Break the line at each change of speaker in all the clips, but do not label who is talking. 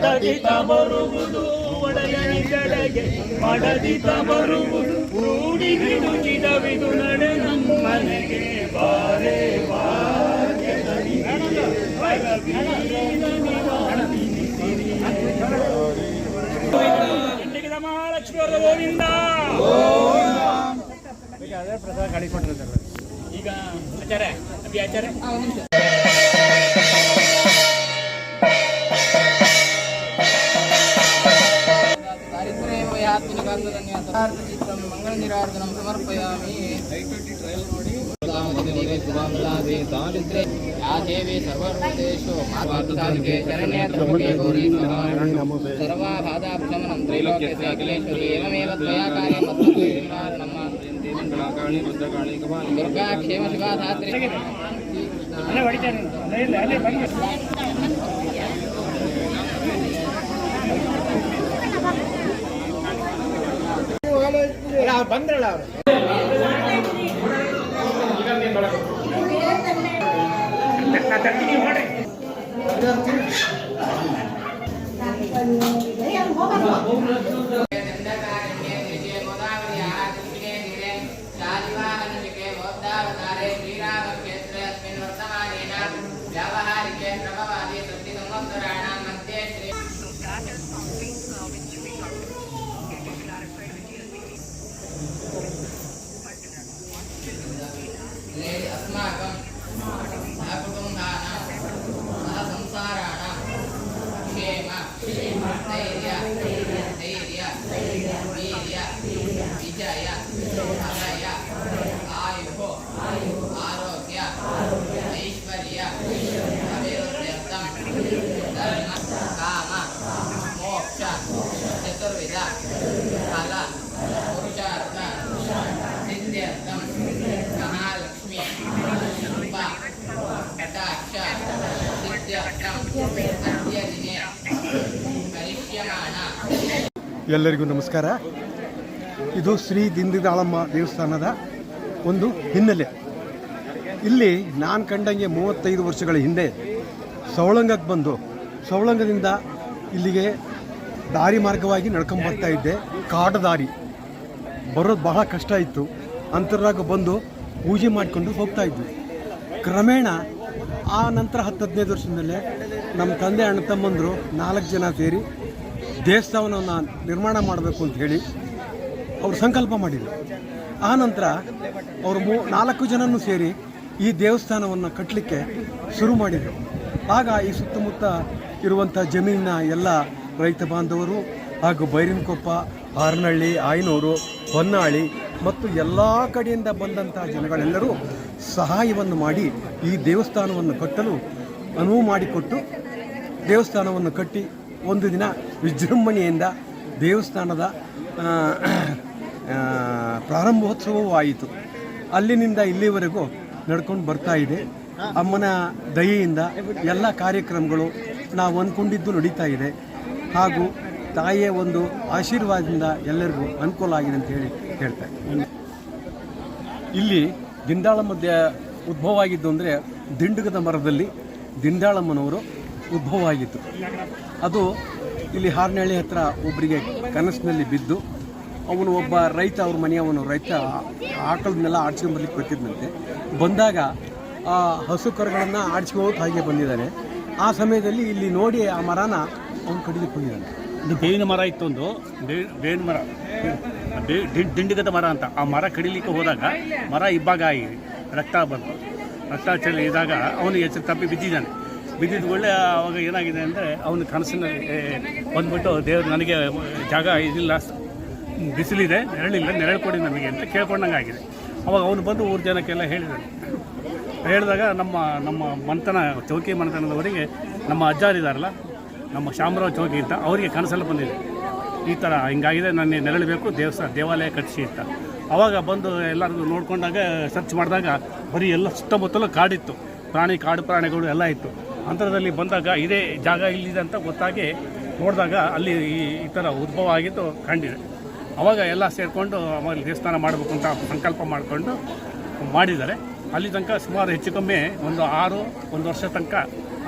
ಮಡದಿತ ಬರುವುದು ಒಡೆಯನಿದಡೆಗೆ ಮಡದಿತ ಬರುವುದು ಕೂಡಿ ಬಿಡುಚಿದವಿದು ನಡೆ ನಮ್ಮನೆಗೆ. ಬಾರೆ ಭಾಗ್ಯದಲ್ಲಿ ಇಂಡಿಗದ ಪ್ರಸಾದ ಅವರ ಗೋವಿಂದ ಈಗ ಆಚಾರ್ಯ ಅಭಿ ಆಚಾರ್ಯ?
ಮಂಗಳ ನಿರಾರ್ಧ ನಮ್ಮ ಸಮರ್ಪಯಾಮಿ. ಯಾ ದೇವಿ ಸರ್ವರ್ವದೇಶು ಮಾತಾಲಿಕೆ ಶರಣ್ಯ ತ್ರಂಬಕೆ ಗೌರಿ ಸರ್ವಾಭಾದಾಭಿಶಮನಂ ತ್ರೈಲೋಕ್ಯಸ್ಯ ಅಖಿಲೇಶ್ವರಿ ಏವಮೇವ ತ್ವಯಾ ಕಾರ್ಯ ಕ್ಷೇಮ
ಅಲ್ಲೇ ಹೊಡಿತಾನೆ ಅಲ್ಲೇ
अस्माकं सह संसाराणां क्षेम धैर्य
ಎಲ್ಲರಿಗೂ ನಮಸ್ಕಾರ. ಇದು ಶ್ರೀ ದಿಂದಿದಾಳಮ್ಮ ದೇವಸ್ಥಾನದ ಒಂದು ಹಿನ್ನೆಲೆ. ಇಲ್ಲಿ ನಾನು ಕಂಡಂಗೆ ಮೂವತ್ತೈದು ವರ್ಷಗಳ ಹಿಂದೆ ಸವಳಂಗಕ್ಕೆ ಬಂದು ಸವಳಂಗದಿಂದ ಇಲ್ಲಿಗೆ ದಾರಿ ಮಾರ್ಗವಾಗಿ ನಡ್ಕೊಂಡು ಇದ್ದೆ. ಕಾಡು ದಾರಿ. ಬರೋದು ಬಹಳ ಕಷ್ಟ ಇತ್ತು. ಅಂತರಾಗ ಬಂದು ಪೂಜೆ ಮಾಡಿಕೊಂಡು ಹೋಗ್ತಾ ಇದ್ವಿ. ಕ್ರಮೇಣ ಆ ನಂತರ ಹತ್ತು ಹದಿನೈದು ವರ್ಷದ ಮೇಲೆ ನಮ್ಮ ತಂದೆ ಅಣ್ಣ ತಮ್ಮಂದರು ನಾಲ್ಕು ಜನ ಸೇರಿ ದೇವಸ್ಥಾನವನ್ನು ನಿರ್ಮಾಣ ಮಾಡಬೇಕು ಅಂತ ಹೇಳಿ ಅವರು ಸಂಕಲ್ಪ ಮಾಡಿದರು. ಆ ನಂತರ ಅವರು ಮೂ ನಾಲ್ಕು ಜನನೂ ಸೇರಿ ಈ ದೇವಸ್ಥಾನವನ್ನು ಕಟ್ಟಲಿಕ್ಕೆ ಶುರು ಮಾಡಿದರು. ಆಗ ಈ ಸುತ್ತಮುತ್ತ ಇರುವಂಥ ಜಮೀನಿನ ಎಲ್ಲ ರೈತ ಬಾಂಧವರು ಹಾಗೂ ಬೈರಿನಕೊಪ್ಪ ಹಾರನಹಳ್ಳಿ ಆಯನೂರು, ಹೊನ್ನಾಳಿ ಮತ್ತು ಎಲ್ಲ ಕಡೆಯಿಂದ ಬಂದಂಥ ಜನಗಳೆಲ್ಲರೂ ಸಹಾಯವನ್ನು ಮಾಡಿ ಈ ದೇವಸ್ಥಾನವನ್ನು ಕಟ್ಟಲು ಅನುವು ಮಾಡಿಕೊಟ್ಟು ದೇವಸ್ಥಾನವನ್ನು ಕಟ್ಟಿ ಒಂದು ದಿನ ವಿಜೃಂಭಣೆಯಿಂದ ದೇವಸ್ಥಾನದ ಪ್ರಾರಂಭೋತ್ಸವವೂ ಆಯಿತು ಅಲ್ಲಿನಿಂದ ಇಲ್ಲಿವರೆಗೂ ನಡ್ಕೊಂಡು ಬರ್ತಾ ಇದೆ. ಅಮ್ಮನ ದಯೆಯಿಂದ ಎಲ್ಲ ಕಾರ್ಯಕ್ರಮಗಳು ನಾವು ಅಂದ್ಕೊಂಡಿದ್ದು ನಡೀತಾ ಇದೆ. ಹಾಗೂ ತಾಯಿಯ ಒಂದು ಆಶೀರ್ವಾದದಿಂದ ಎಲ್ಲರಿಗೂ ಅನುಕೂಲ ಆಗಿದೆ ಅಂತ ಹೇಳಿ ಹೇಳ್ತಾರೆ ಇಲ್ಲಿ ದಿಂಡಾಳಮ್ಮ ಮಧ್ಯೆ ಉದ್ಭವ ಆಗಿದ್ದು ಅಂದರೆ ದಿಂಡುಗದ ಮರದಲ್ಲಿ ದಿಂಡಾಳಮ್ಮನವರು ಉದ್ಭವ ಆಗಿತ್ತು ಅದು ಇಲ್ಲಿ ಹಾರ್ನಹಳ್ಳಿ ಹತ್ರ ಒಬ್ಬರಿಗೆ ಕನಸಿನಲ್ಲಿ ಬಿದ್ದು, ಅವನು ಒಬ್ಬ ರೈತ, ಅವ್ರ ಮನೆಯವನು ರೈತ, ಆಕಳನ್ನೆಲ್ಲ ಆಡ್ಸ್ಕೊಂಬರ್ಲಿಕ್ಕೆ ಬರ್ತಿದ್ದಂತೆ ಬಂದಾಗ ಆ ಹಸು ಕರುಗಳನ್ನು ಆಡ್ಸ್ಕೊಂಡು ಹಾಗೆ ಬಂದಿದ್ದಾನೆ. ಆ ಸಮಯದಲ್ಲಿ ಇಲ್ಲಿ ನೋಡಿ ಆ ಮರನ ಅವನು ಕಡಿಲಿಕ್ಕೆ ಹೋಗಿದ್ದಾನೆ.
ಇದು ಬೇವಿನ ಮರ ಇತ್ತು ಒಂದು. ಬೇವಿನ ಮರ. ದಿಂಡಿಗದ ಮರ ಅಂತ. ಆ ಮರ ಕಡಿಲಿಕ್ಕೆ ಹೋದಾಗ ಮರ ಇಬ್ಬಾಗ ಆಗಿ ರಕ್ತ ಬಂತು. ರಕ್ತ ಚೆಲ್ಲಿ ಇದ್ದಾಗ ಅವನು ಎಚ್ಚರ ತಪ್ಪಿ ಬಿದ್ದಿದ್ದಾನೆ. ಬಿದ್ದಿದ್ದ ಒಳ್ಳೆ ಅವಾಗ ಏನಾಗಿದೆ ಅಂದರೆ ಅವನ ಬಂದುಬಿಟ್ಟು ಬಂದ್ಬಿಟ್ಟು ದೇವ್ರು ನನಗೆ ಜಾಗ ಇದಿಲ್ಲ, ಬಿಸಿಲಿದೆ, ನೆರಳಿಲ್ಲ, ನೆರಳು ಕೊಡಿ ನಮಗೆ ಅಂತ ಕೇಳ್ಕೊಂಡಂಗೆ ಆಗಿದೆ. ಅವಾಗ ಅವನು ಬಂದು ಊರು ಜನಕ್ಕೆಲ್ಲ ಹೇಳಿದರು ಹೇಳಿದಾಗ ನಮ್ಮ ನಮ್ಮ ಮಂತನ, ಚೌಕಿ ಮನೆತನದವರಿಗೆ ನಮ್ಮ ಅಜ್ಜಾರಿದಾರಲ್ಲ ನಮ್ಮ ಶಾಮರಾವ್ ಚೌಕಿ ಅಂತ, ಅವರಿಗೆ ಕನಸಲ್ಲಿ ಬಂದಿದೆ. ಈ ಥರ ಹಿಂಗಾಗಿದೆ ನನಗೆ ನೆರಳಬೇಕು ದೇವಸ್ಥಾನ ದೇವಾಲಯ ಕಟ್ಟಿಸಿ ಅಂತ. ಅವಾಗ ಬಂದು ಎಲ್ಲರಿಗೂ ನೋಡ್ಕೊಂಡಾಗ ಸರ್ಚ್ ಮಾಡಿದಾಗ ಬರೀ ಎಲ್ಲ ಸುತ್ತಮುತ್ತಲೂ ಕಾಡಿತ್ತು. ಪ್ರಾಣಿ, ಕಾಡು ಪ್ರಾಣಿಗಳು ಎಲ್ಲ ಇತ್ತು. ಅಂತರದಲ್ಲಿ ಬಂದಾಗ ಇದೇ ಜಾಗ ಇಲ್ಲಿದೆ ಅಂತ ಗೊತ್ತಾಗಿ ನೋಡಿದಾಗ ಅಲ್ಲಿ ಈ ಈ ಥರ ಉದ್ಭವ ಆಗಿದ್ದು ಕಂಡಿದೆ. ಅವಾಗ ಎಲ್ಲ ಸೇರಿಕೊಂಡು ಆಮೇಲೆ ದೇವಸ್ಥಾನ ಮಾಡಬೇಕು ಅಂತ ಸಂಕಲ್ಪ ಮಾಡಿಕೊಂಡು ಮಾಡಿದ್ದಾರೆ. ಅಲ್ಲಿ ತನಕ ಸುಮಾರು ಹೆಚ್ಚು ಕಮ್ಮಿ ಒಂದು ಆರು, ಒಂದು ವರ್ಷ ತನಕ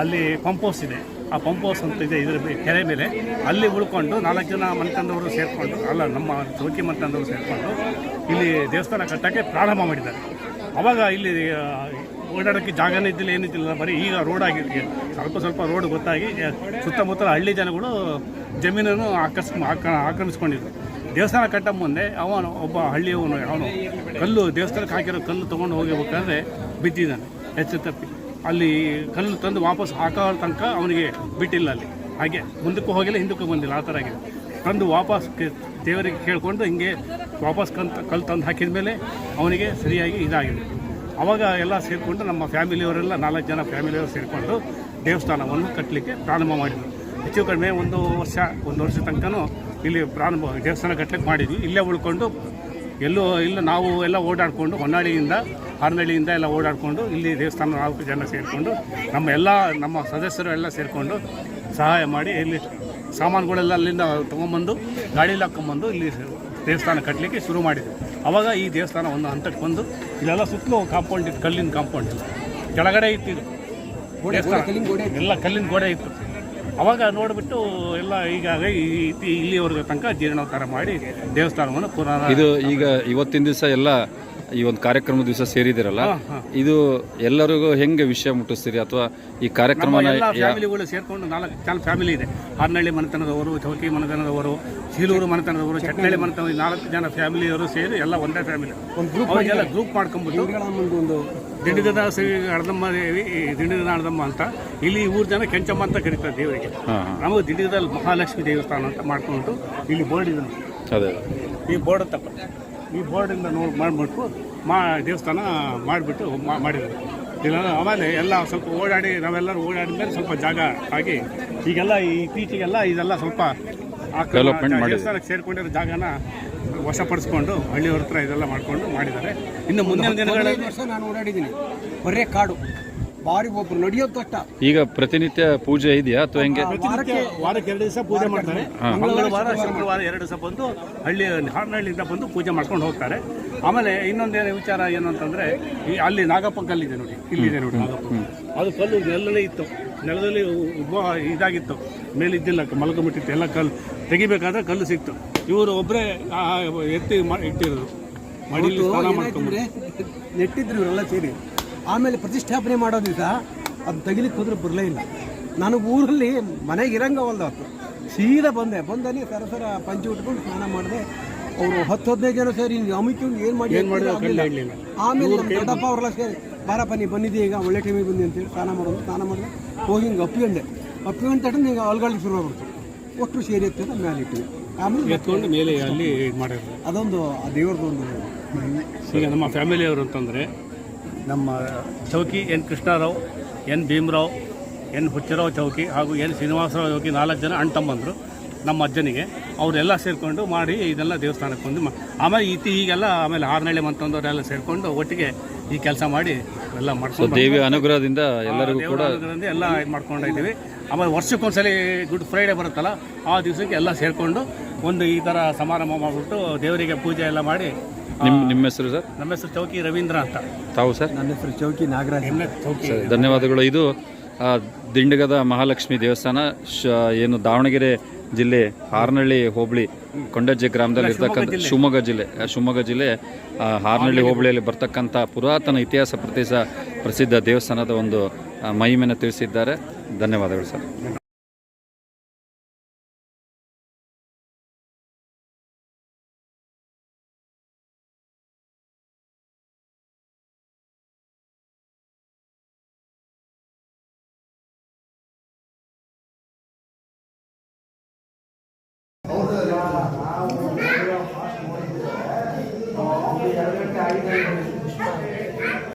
ಅಲ್ಲಿ ಪಂಪ್ ಹೌಸ್ ಇದೆ. ಆ ಪಂಪ್ ಹೌಸ್ ಅಂತ ಇದೆ ಇದರ ಕೆರೆ ಮೇಲೆ. ಅಲ್ಲಿ ಉಳ್ಕೊಂಡು ನಾಲ್ಕು ಜನ ಮನ್ಕಂದವರು ಸೇರಿಕೊಂಡು, ಅಲ್ಲ ನಮ್ಮ ಚೌಕಿ ಮನ್ಕಂದವರು ಸೇರಿಕೊಂಡು ಇಲ್ಲಿ ದೇವಸ್ಥಾನ ಕಟ್ಟೋಕ್ಕೆ ಪ್ರಾರಂಭ ಮಾಡಿದ್ದಾರೆ. ಅವಾಗ ಇಲ್ಲಿ ಓಡಾಡೋಕ್ಕೆ ಜಾಗನೇ ಇದ್ದಿಲ್ಲ, ಏನಿದ್ದಿಲ್ಲ, ಬರೀ ಈಗ ರೋಡ್ ಆಗಿರ್ಗೆ ಸ್ವಲ್ಪ ಸ್ವಲ್ಪ ರೋಡ್ ಗೊತ್ತಾಗಿ ಸುತ್ತಮುತ್ತಲ ಹಳ್ಳಿ ಜನಗಳು ಜಮೀನನ್ನು ಆಕರ್ಷ್, ಆಕ, ಆಕ್ರಮಿಸ್ಕೊಂಡಿದ್ರು. ದೇವಸ್ಥಾನ ಕಟ್ಟ ಮುಂದೆ ಅವನು, ಒಬ್ಬ ಹಳ್ಳಿಯವನು, ಅವನು ಕಲ್ಲು, ದೇವಸ್ಥಾನಕ್ಕೆ ಹಾಕಿರೋ ಕಲ್ಲು ತೊಗೊಂಡು ಹೋಗಬೇಕಾದ್ರೆ ಬಿದ್ದಿದ್ದಾನೆ ಹೆಚ್ಚು ತಪ್ಪಿ. ಅಲ್ಲಿ ಕಲ್ಲು ತಂದು ವಾಪಸ್ ಹಾಕೋ ತನಕ ಅವನಿಗೆ ಬಿಟ್ಟಿಲ್ಲ ಅಲ್ಲಿ. ಹಾಗೆ ಮುಂದಕ್ಕೂ ಹೋಗಿಲ್ಲ, ಹಿಂದಕ್ಕೂ ಬಂದಿಲ್ಲ, ಆ ಥರ ಆಗಿದೆ. ತಂದು ವಾಪಸ್ ದೇವರಿಗೆ ಕೇಳಿಕೊಂಡು ಹಿಂಗೆ ವಾಪಸ್ ಕಂತ, ಕಲ್ಲು ತಂದು ಹಾಕಿದ ಮೇಲೆ ಅವನಿಗೆ ಸರಿಯಾಗಿ ಇದಾಗಿದೆ. ಅವಾಗ ಎಲ್ಲ ಸೇರಿಕೊಂಡು ನಮ್ಮ ಫ್ಯಾಮಿಲಿಯವರೆಲ್ಲ ನಾಲ್ಕು ಜನ ಫ್ಯಾಮಿಲಿಯವರು ಸೇರಿಕೊಂಡು ದೇವಸ್ಥಾನವನ್ನು ಕಟ್ಟಲಿಕ್ಕೆ ಪ್ರಾರಂಭ ಮಾಡಿದರು. ಹೆಚ್ಚು ಕಡಿಮೆ ಒಂದು ವರ್ಷ ಒಂದು ವರ್ಷ ತನಕನೂ ಇಲ್ಲಿ ಪ್ರಾರಂಭ, ದೇವಸ್ಥಾನ ಕಟ್ಟಲಿಕ್ಕೆ ಮಾಡಿದ್ವಿ. ಇಲ್ಲೇ ಉಳ್ಕೊಂಡು ಎಲ್ಲೂ, ಇಲ್ಲ ನಾವು ಎಲ್ಲ ಓಡಾಡಿಕೊಂಡು ಹೊನ್ನಾಳಿಯಿಂದ, ಹಾರನಹಳ್ಳಿಯಿಂದ ಎಲ್ಲ ಓಡಾಡಿಕೊಂಡು ಇಲ್ಲಿ ದೇವಸ್ಥಾನ ನಾಲ್ಕು ಜನ ಸೇರಿಕೊಂಡು ನಮ್ಮ ಎಲ್ಲ, ನಮ್ಮ ಸದಸ್ಯರು ಎಲ್ಲ ಸೇರಿಕೊಂಡು ಸಹಾಯ ಮಾಡಿ ಇಲ್ಲಿ ಸಾಮಾನುಗಳೆಲ್ಲ ಅಲ್ಲಿಂದ ತೊಗೊಂಬಂದು ಗಾಡಿಲಿ ಹಾಕ್ಕೊಂಬಂದು ಇಲ್ಲಿ ದೇವಸ್ಥಾನ ಕಟ್ಟಲಿಕ್ಕೆ ಶುರು ಮಾಡಿದ್ವಿ ಅವಾಗ ಈ ದೇವಸ್ಥಾನ ಒಂದು ಹಂತಕ್ಕೆ ಬಂದು ಇಲ್ಲೆಲ್ಲ ಸುತ್ತಲೂ ಕಾಂಪೌಂಡ್ ಇತ್ತು ಕಲ್ಲಿನ ಕಾಂಪೌಂಡ್ ಕೆಳಗಡೆ ಇತ್ತು ಇದು. ಎಲ್ಲ ಕಲ್ಲಿನ ಗೋಡೆ ಇತ್ತು. ಅವಾಗ ನೋಡಿಬಿಟ್ಟು ಎಲ್ಲ ಈಗ ಇಲ್ಲಿವರೆಗೂ ತನಕ ಜೀರ್ಣೋದ್ಧಾರ ಮಾಡಿ ದೇವಸ್ಥಾನವನ್ನು ಪುನಃ
ಇದು ಈಗ ಇವತ್ತಿನ ದಿವಸ ಎಲ್ಲ ಈ ಒಂದು ಕಾರ್ಯಕ್ರಮ ದಿವಸ ಸೇರಿದಿರಲ್ಲ. ಇದು ಎಲ್ಲರಿಗೂ ಹೆಂಗೆ ವಿಷಯ ಮುಟ್ಟಿಸ್ತೀರಿ? ಅಥವಾ ಈ ಕಾರ್ಯಕ್ರಮನ
ಎಲ್ಲ
ಯಾ-
ಫ್ಯಾಮಿಲಿಗಳು ಸೇರ್ಕೊಂಡು ನಾಲ್ಕು ಚಾಲ್ ಫ್ಯಾಮಿಲಿ ಇದೆ. ಹಾರ್ನಹಳ್ಳಿ ಮನೆತನದವರು ಚೌಕಿ ಮನೆತನದವರು ಸೀಲೂರು ಮನೆತನದವರು ಚಟ್ನಳ್ಳಿ ಮನೆತನ ನಾಲ್ಕು ಜನ ಫ್ಯಾಮಿಲಿಯವರು ಸೇರಿ ಎಲ್ಲ ಒಂದೇ ಫ್ಯಾಮಿಲಿ. ಅವರಿಗೆಲ್ಲ ಗ್ರೂಪ್ ಮಾಡ್ಕೊಂಬಿಟ್ಟು
ಒಂದು
ದಿಂಡಿಗದ ಶ್ರೀ ದೇವಿ ದಿಂಡಿದ ಅರ್ಧಮ್ಮ ಅಂತ ಇಲ್ಲಿ ಊರು ಜನ ಕೆಂಚಮ್ಮ ಅಂತ ಕರೀತಾರೆ ದೇವರಿಗೆ. ನಮಗೆ ದಿಂಡಿಗದಲ್ಲಿ ಮಹಾಲಕ್ಷ್ಮಿ ದೇವಸ್ಥಾನ ಅಂತ ಮಾಡ್ಕೊಂಡು ಇಲ್ಲಿ ಬೋರ್ಡ್ ಇದೆ.
ಅದೇ.
ಈ ಬೋರ್ಡ್ ತಪ್ಪ ಈ ಬೋರ್ಡಿಂದ ನೋಡಿ ಮಾಡಿಬಿಟ್ಟು ಮಾ ದೇವಸ್ಥಾನ ಮಾಡಿಬಿಟ್ಟು ಮಾಡಿದ್ರು ಇಲ್ಲ ಆಮೇಲೆ ಎಲ್ಲ ಸ್ವಲ್ಪ ಓಡಾಡಿ ನಾವೆಲ್ಲರೂ ಓಡಾಡಿದ ಮೇಲೆ ಸ್ವಲ್ಪ ಜಾಗ ಆಗಿ ಈಗೆಲ್ಲ ಈ ಇತ್ತೀಚೆಗೆಲ್ಲ ಇದೆಲ್ಲ ಸ್ವಲ್ಪ. ದೇವಸ್ಥಾನಕ್ಕೆ ಸೇರಿಕೊಂಡಿರೋ ಜಾಗನ ವಶಪಡಿಸ್ಕೊಂಡು ಹಳ್ಳಿಯವ್ರ ಹತ್ರ ಇದೆಲ್ಲ ಮಾಡಿಕೊಂಡು ಮಾಡಿದ್ದಾರೆ. ಇನ್ನು ಮುಂದಿನ ದಿನಗಳಲ್ಲಿ
ವರ್ಷ ನಾನು ಓಡಾಡಿದ್ದೀನಿ. ಬರೇ ಕಾಡು. ಬಾರಿ ಒಬ್ರು ನಡೆಯೋದು ಕಷ್ಟ
ಈಗ ಪ್ರತಿನಿತ್ಯ ಪೂಜೆ ಇದೆಯಾ ಅಥವಾ ಹೆಂಗೆ?
ವಾರಕ್ಕೆ ಎರಡು ದಿವಸ ಪೂಜೆ ಮಾಡ್ತಾರೆ. ಮಂಗಳವಾರ ಶುಕ್ರವಾರ ಎರಡು ದಿವಸ ಬಂದು ಹಳ್ಳಿ ಹಾರನಹಳ್ಳಿಯಿಂದ ಬಂದು ಪೂಜೆ ಮಾಡ್ಕೊಂಡು ಹೋಗ್ತಾರೆ. ಆಮೇಲೆ ಇನ್ನೊಂದೇನು ವಿಚಾರ ಏನು ಅಂತಂದ್ರೆ ಈ ಅಲ್ಲಿ ನಾಗಪ್ಪ ಕಲ್ಲಿದೆ ನೋಡಿ. ಇಲ್ಲಿದೆ ನೋಡಿ ನಾಗಪ್ಪ. ಅದು ಕಲ್ಲು ನೆಲದಲ್ಲೇ ಇತ್ತು. ನೆಲದಲ್ಲಿ ಉಬ್ಬ ಇದಾಗಿತ್ತು. ಮೇಲಿದ್ದಿಲ್ಲ ಮಲ್ಕೊಂಬಿಟ್ಟಿತ್ತು ಎಲ್ಲ ಕಲ್ಲು ತೆಗಿಬೇಕಾದ್ರೆ ಕಲ್ಲು ಸಿಕ್ತು. ಇವರು ಒಬ್ಬರೇ ಎತ್ತಿ ಇಟ್ಟಿರೋದು. ಮಡಿಲಿ ಸ್ನಾನ ಮಾಡ್ಕೊಂಡು
ನೆಟ್ಟಿದ್ರು ಇವರೆಲ್ಲ ಸೇರಿ. ಆಮೇಲೆ ಪ್ರತಿಷ್ಠಾಪನೆ ಮಾಡೋದೀಗ ಅದು ತೆಗಿಲಿಕ್ಕೆ ಹೋದ್ರೆ ಬರಲೇ ಇಲ್ಲ. ನನಗೆ ಊರಲ್ಲಿ ಮನೆಗೆ ಇರಂಗ ಹೊಲ್ದತ್ತು ಸೀದಾ ಬಂದೆ. ಬಂದಲ್ಲಿ ಸರ ಸರ ಪಂಚಿ ಉಟ್ಕೊಂಡು ಸ್ನಾನ ಮಾಡಿದೆ. ಅವರು ಹತ್ತು ಹದಿನೈದು ಜನ ಸೇರಿ ಅಮಿಕೊಂಡು ಏನು ಮಾಡಿ
ಏನು ಮಾಡಿದ್ರು.
ಆಮೇಲೆ ನಮ್ಮ ದೊಡ್ಡಪ್ಪ ಅವರೆಲ್ಲ ಸೇರಿ ಬಾರಪ್ಪ ನೀ ಬಂದಿದ್ದೀಯ ಈಗ ಒಳ್ಳೆ ಟೈಮಿಗೆ ಬಂದಿ ಅಂತೇಳಿ ಸ್ನಾನ ಮಾಡೋದು ಸ್ನಾನ ಮಾಡಿದೆ. ಹೋಗಿ ಹಿಂಗೆ ಅಪ್ಪಿಕೊಂಡೆ ಅಪ್ಪಿಕೊಂಡು ತಟ್ಟು ಹಿಂಗೆ ಅಲ್ಗಾಳಿ ಶುರು ಆಗ್ಬಿಡ್ತು. ಒಟ್ಟು ಸೇರಿ ಅಂತ ಮೇಲೆ ಇಟ್ಟಿವಿ ಆಮೇಲೆ
ಎತ್ಕೊಂಡು ಮೇಲೆ ಅಲ್ಲಿ ಇದು ಮಾಡಿದ್ರು.
ಅದೊಂದು ಆ ದೇವ್ರದ್ದೊಂದು
ಈಗ ನಮ್ಮ ಫ್ಯಾಮಿಲಿಯವರು ಅಂತಂದರೆ ನಮ್ಮ Chowki N Krishnarao N Bhimarao N Huchcharao Chowki ಹಾಗೂ ಎನ್ ಶ್ರೀನಿವಾಸರಾವ್ ಚೌಕಿ ನಾಲ್ಕು ಜನ ಅಣ್ಣ ತಮ್ಮಂದರು ನಮ್ಮ ಅಜ್ಜನಿಗೆ. ಅವರೆಲ್ಲ ಸೇರಿಕೊಂಡು ಮಾಡಿ ಇದೆಲ್ಲ ದೇವಸ್ಥಾನಕ್ಕೆ ಬಂದು ಮಾ- ಆಮೇಲೆ ಇತಿ ಈಗೆಲ್ಲ ಆಮೇಲೆ ಆರ್ನಳ್ಳಿ ಮಂತಂದವರೆಲ್ಲ ಸೇರಿಕೊಂಡು ಒಟ್ಟಿಗೆ ಈ ಕೆಲಸ ಮಾಡಿ ಎಲ್ಲ ಮಾಡ್ಕೊಂಡು
ದೇವಿ ಅನುಗ್ರಹದಿಂದ ಎಲ್ಲರಿಗೂ ಕೂಡ
ಎಲ್ಲ ಇದು ಮಾಡ್ಕೊಂಡಿದ್ದೀವಿ ಆಮೇಲೆ ವರ್ಷಕ್ಕೊಂದ್ಸಲಿ ಗುಡ್ ಫ್ರೈಡೇ ಬರುತ್ತಲ್ಲ ಆ ದಿವಸಕ್ಕೆ ಎಲ್ಲ ಸೇರಿಕೊಂಡು ಒಂದು ಈ ಥರ ಸಮಾರಂಭ ಮಾಡಿಬಿಟ್ಟು ದೇವರಿಗೆ ಪೂಜೆ ಎಲ್ಲ ಮಾಡಿ
ನಿಮ್ಮ ನಿಮ್ಮ ಹೆಸರು ಸರ್?
ನಮ್ಮ ಹೆಸರು ಚೌಕಿ ರವೀಂದ್ರ ಅಂತ.
ತಾವು ಸರ್?
ನನ್ನ ಹೆಸರು ಚೌಕಿ ನಾಗರಾಜ್.
ಚೌಕಿ.
ಧನ್ಯವಾದಗಳು. ಇದು ಆ, ದಿಂಡಗದ ಮಹಾಲಕ್ಷ್ಮಿ ದೇವಸ್ಥಾನ ಶ ಏನು ದಾವಣಗೆರೆ ಜಿಲ್ಲೆ ಹಾರ್ನಳ್ಳಿ ಹೋಬಳಿ ಕೊಂಡಜ್ಜೆ ಗ್ರಾಮದಲ್ಲಿ ಇರ್ತಕ್ಕಂಥ ಶಿವಮೊಗ್ಗ ಜಿಲ್ಲೆ ಆ, ಶಿವಮೊಗ್ಗ ಜಿಲ್ಲೆ ಹಾರ್ನಳ್ಳಿ ಹಾರನಹಳ್ಳಿ ಹೋಬಳಿಯಲ್ಲಿ ಬರ್ತಕ್ಕಂಥ ಪುರಾತನ ಇತಿಹಾಸ ಪ್ರತಿಸ ಪ್ರಸಿದ್ಧ ದೇವಸ್ಥಾನದ ಒಂದು ಆ, ಮಹಿಮೆಯನ್ನು ತಿಳಿಸಿದ್ದಾರೆ. ಧನ್ಯವಾದಗಳು ಸರ್.